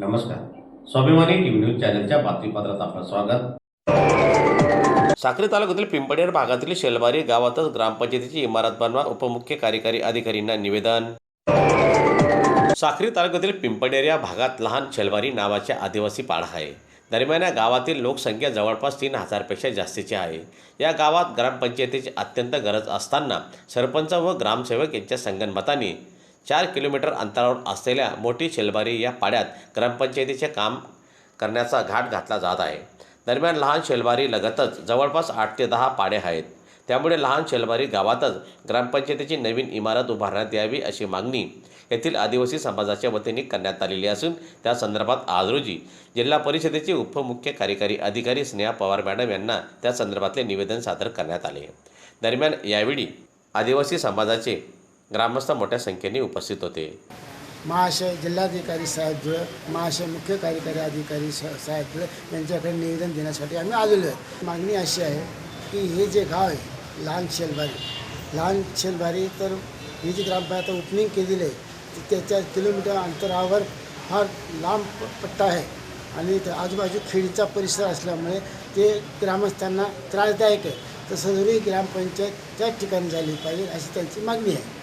नमस्कार. स्वाभिमानी TV news चॅनलच्या बातमीपत्रात आपलं स्वागत. साक्री तालुक्यातील पिंपडेर भागातील शेलबारी गावातच ग्रामपंचायतीची इमारत बनवा उपमुख्य कार्यकारी अधिकारींना निवेदन. साक्री तालुक्यातील पिंपडेर या भागात लहान शेलबारी नावाचे आदिवासी पाडा आहे. दरम्यान या गावातील लोकसंख्या जवळपास तीन हजारपेक्षा जास्तीची आहे. या गावात ग्रामपंचायतीची अत्यंत गरज असताना सरपंच व ग्रामसेवक यांच्या संगनमताने चार किलोमीटर अंतरावर असलेल्या मोठी शेलबारी या पाड्यात ग्रामपंचायतीचे काम करण्याचा घाट घातला जात आहे. दरम्यान लहान शेलबारी लगतच जवळपास आठ ते दहा पाडे आहेत. त्यामुळे लहान शेलबारी गावातच ग्रामपंचायतीची नवीन इमारत उभारण्यात यावी अशी मागणी येथील आदिवासी समाजाच्या वतीने करण्यात आलेली असून त्या संदर्भात आज रोजी जिल्हा परिषदेचे उपमुख्य कार्यकारी अधिकारी स्नेहा पवार मॅडम यांना त्या संदर्भातले निवेदन सादर करण्यात आले. दरम्यान यावेळी आदिवासी समाजाचे ग्रामस्थ मोठ्या संख्येने उपस्थित होते. महाशय जिल्हाधिकारी साहेब धुळे महाशय मुख्य कार्यकारी अधिकारी साहेब धुळे यांच्याकडे निवेदन देण्यासाठी आम्ही आलेलो आहे. मागणी अशी आहे की हे जे गाव आहे लहान शेलबारी लहान शेलबारी तर ही जी ग्रामपंचायत ओपनिंग केलेली आहे त्याच्या किलोमीटर अंतरावर फार लांब प- पट्टा आहे आणि आजूबाजू खेडीचा परिसर असल्यामुळे ते ग्रामस्थांना त्रासदायक आहे. तर जरी ग्रामपंचायत त्याच ठिकाणी झाली पाहिजे अशी त्यांची मागणी आहे.